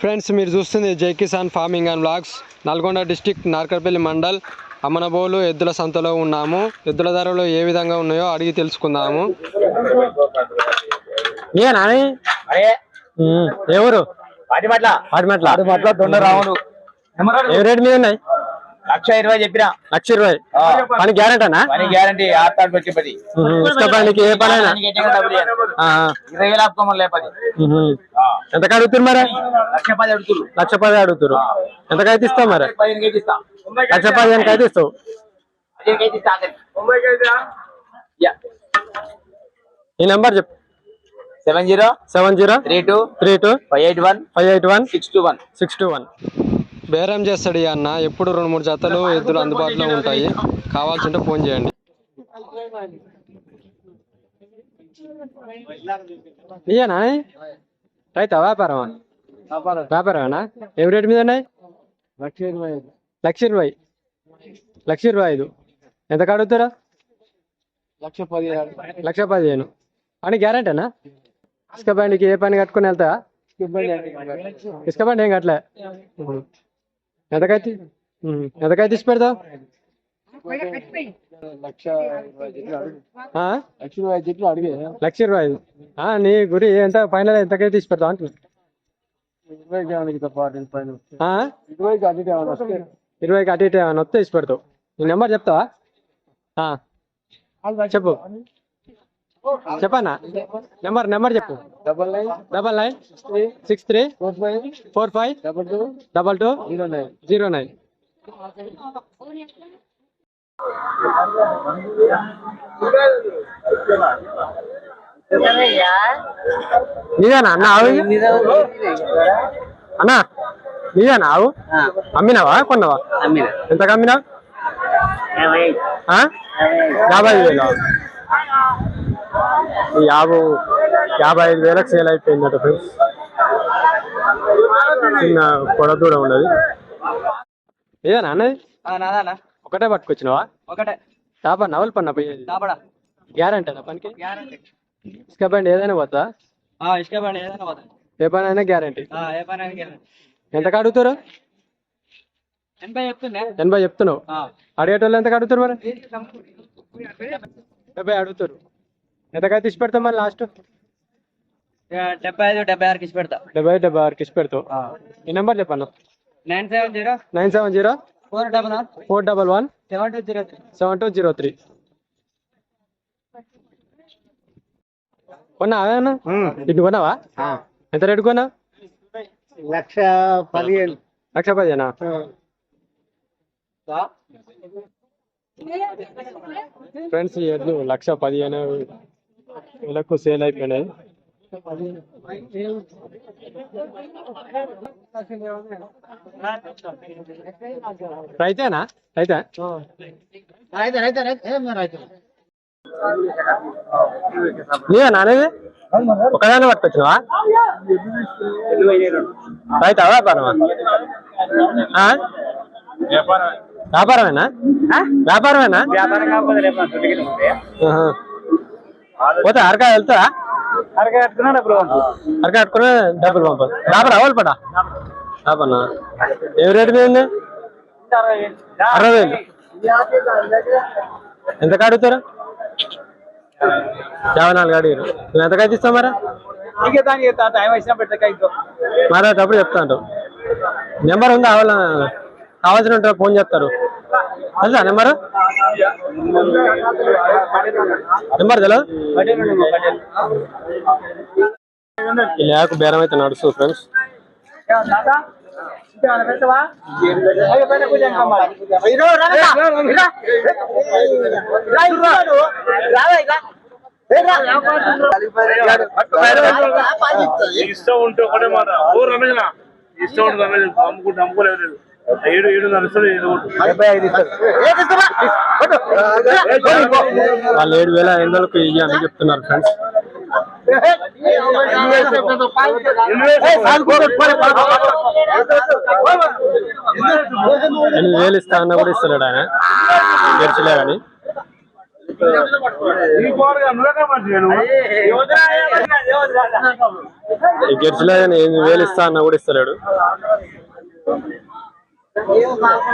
Friends మీరు చూస్తుంది Jai Kisan farming and blogs Nalgonda district Narkarpalli mandal Ammanabolu ఎద్దుల సంతలో ఉన్నాము. ఎద్దుల ధరలు ఏ విధంగా ఉన్నాయో అడిగి తెలుసుకుందాము. ఏ నాని? అరే. ఎవరు ఏ రేట్ మీద ఉన్నాయి? లక్ష ఇరవై చెప్పిన. లక్ష ఇరవై. పని గ్యారెంటీనా? పని గ్యారంటీ ఆరు వచ్చే పది పనికి ఏ ఇరవై వేలు ఆపుకోమని లేపది. ఎంతకు అడుగుతారు మరి? లక్ష పది అడుగుతురు లక్ష పది అడుగుతారు ఎంతకైతే ఇస్తావు మరి? లక్ష పదిహేనుకి అయితే ఇస్తావు. ఈ నెంబర్ చెప్పు. Seven zero seven zero three two three two five eight one five eight one six two one. Six two one. బేరం చేస్తాడు అన్న. ఎప్పుడు రెండు మూడు జతలు ఎద్దులు అందుబాటులో ఉంటాయి. కావాల్సింటే ఫోన్ చేయండి. ఇయ్యనా? రైతా వ్యాపారమా వ్యాపారమేనా ఏం రేటు మీద ఉన్నాయి లక్ష ఇరవై లక్ష ఇరవై లక్ష ఇరవై ఐదు ఎంత కడుగుతారా లక్ష పదిహేను లక్ష పదిహేను అని గ్యారంటీనా ఇసుక బండికి ఏ పని కట్టుకుని వెళ్తా ఇసుక బండి ఏం కట్టలే ఎంతకైతే ఎంతకైతే తీసి పెడతావు లక్ష ఇరవై చెట్లు అడుగు. ఇరవై ఐదు నీ గురి ఎంత ఫైనల్ ఎంతకైతే తీసి పెడతావు అంటున్నా. ఇరవై గ్రాములకి తప్ప పైన ఆ? ఇరవై అడిగి ఏమైనా వస్తే. ఇరవైకి అటు ఇటు ఏమైనా వస్తే తీసి పెడతావు. నీ నెంబర్ చెప్తావా. చెప్పు. చెప్పన్నా? నెంబర్ నెంబర్ చెప్పు. Double nine. Double nine. Six three. Four five. Four five. Double two. Double two. Zero nine. Zero nine. నీదేనా అన్న ఆవు? అన్న నీదేనా ఆవు అమ్మినావా? కొన్నావా? ఎంత అమ్మినావు ఆ? యాభై ఐదు వేలు యాభై యాభై ఐదు వేలకు సేల్ అయిపోయిందట ఫ్రెండ్స్ చిన్న కొడదూడ ఉన్నది. ఏదన్నా అన్నది? నాదా ఒకటే పట్టుకొచ్చినావా? ఒకటే. టాపా నవల్ పన్న దాపడా గ్యారంటీ పనికి? గ్యారంటీ. ఇసుక బండి ఏదైనా పోతా? ఇసుక బండి ఏదైనా పోతుంది ఏ పని అయినా గ్యారంటీ ఏ పని అని గ్యారంటీ. ఎంత అడుగుతారు? ఎనభై చెప్తుండే. ఎనభై చెప్తున్నావు? అడిగేటోళ్ళు ఎంత అడుగుతారు మరి? డెబ్బై అడుగుతారు. ఎంతకైతే ఇచ్చి పెడతాం మరి లాస్ట్? డెబ్బై ఐదు డెబ్బై ఆరుకి ఇచ్చి పెడతా. డెబ్బై డెబ్బై ఆరుకి ఇచ్చి పెడతావు. ఈ number చెప్పన్న? Nine seven zero. Nine seven zero? Four double one. Four double one. Seven two zero three. Seven two zero three కొన్నా అవేనా ఇటు కొన్నావా? ఎంత రేటు కొన్నా? లక్ష పదిహేను. లక్ష పదిహేనా? ఫ్రెండ్స్ లక్ష పదిహేను వేలకు సేల్ అయిపోయినాయి. రైతేనా? రైతే? రైతు రైతు రైతు. ఏం రైతు? నీవే నానేది ఒకదాన్ని పట్టుకొచ్చినవా? రైతా వ్యాపారమా? ఆ? వ్యాపారమేనా? వ్యాపారమేనా? వ్యాపారం కాకపోతే రేపు ఆహా. పోతే అరకా వెళ్తా అరగ కట్టుకున్నా డబ్బులు పంపాలి అవ్వాలి పడా వ్యాపారనా ఏ రేటు మీద ఉంది అరవై వేలు. ఎంత అడుగుతారు యాభై నాలుగు అడిగారు. నువ్వు ఎంతకైతే ఇస్తావు మరి? మరి డబ్బులు చెప్తా అంటావు నెంబర్ ఉందా? కావాల కావాల్సిన ఫోన్ చేస్తారు. తెలుసా నెంబరు? నెంబర్ తెలియదు ఈ లేకు బేరం అయితే నడుస్తుంది ఫ్రెండ్స్ ఇష్టం ఉంటే ఒకటే మాట. ఓ రమేష్ ఇష్టం ఉంటుంది రమేష్ అమ్ముకుంటే అమ్ముకోలేదు లేదు ఏడు ఏడు నడుస్తుంది ఏడు వాళ్ళు ఏడు వేల ఐదు వందలకు అని చెప్తున్నారు ఫ్రెండ్స్ ఎనిమిది వేలు ఇస్తా అన్న కూడా ఇస్తున్నాడు ఆయన. గెలిచలే కానీ ఈ కోడగా ఎనిమిది వేలు ఇస్తా అన్న కూడా ఇస్తలేడు.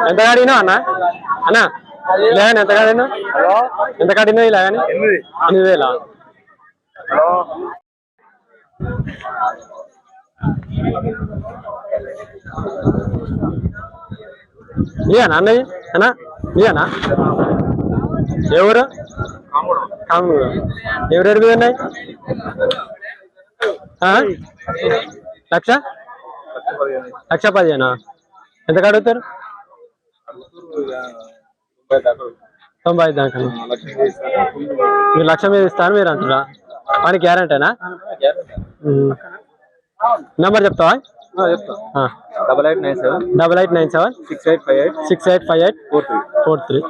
ఎంత అడిగినా అన్న? అన్నా ఇలా ఎంత కాడినా ఎంత కాడినా ఇలా కానీ ఎనిమిది. వేలా? నీయనా అన్నయ్య? అన్నా? నీయనా ఎవరు? కాముడు ఎవరు? లక్ష? లక్ష పదిహేనా. ఎంత కడుగుతారు తొంభై ఐదు దాకా మీరు లక్ష మీద ఇస్తాను మీరు అంటున్నా? వానికి గ్యారంటీనా? నెంబర్ చెప్తావా? చెప్తా. Double eight nine seven. Double eight nine seven. Six eight five eight. Six eight five eight. Four three. Four three.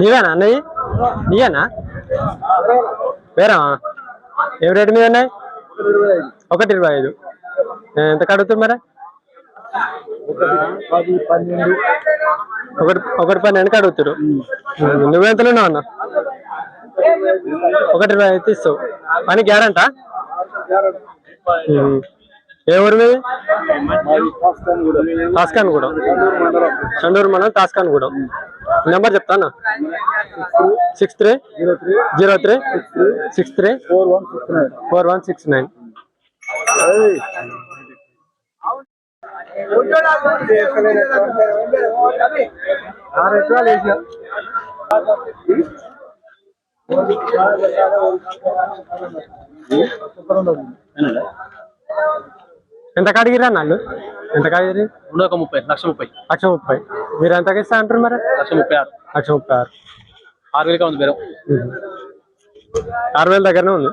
నీవేనా అన్నయ్య? నీయేనా? వేరా ఏం రేటు మీద ఉన్నాయి? ఒకటి ఇరవై ఐదు. ఎంత కడుగుతుంది మరి? ఒకటి ఒకటి పన్నెండు కడుగుతారు నువ్వెంతలో అన్న? ఒకటి ఐదు ఇస్తావు. పని గ్యారంటా? మీది? తాస్కాన్ కూడా చండూరు మండలం తాస్కాన్ కూడా నెంబర్ చెప్తానా six three zero three six three four one six nine. ఎంత కడిగిరా నాళ్ళు ఎంత కడిగిరి రెండు ఒక ముప్పై లక్ష ముప్పై. లక్ష ముప్పై. మీరు ఎంతకి ఇస్తా అంటారు మరి? లక్ష ముప్పై ఆరు. లక్ష ముప్పై ఆరు. ఆరు వేలుగా ఉంది బేరం. ఆరు వేల దగ్గరనే ఉంది.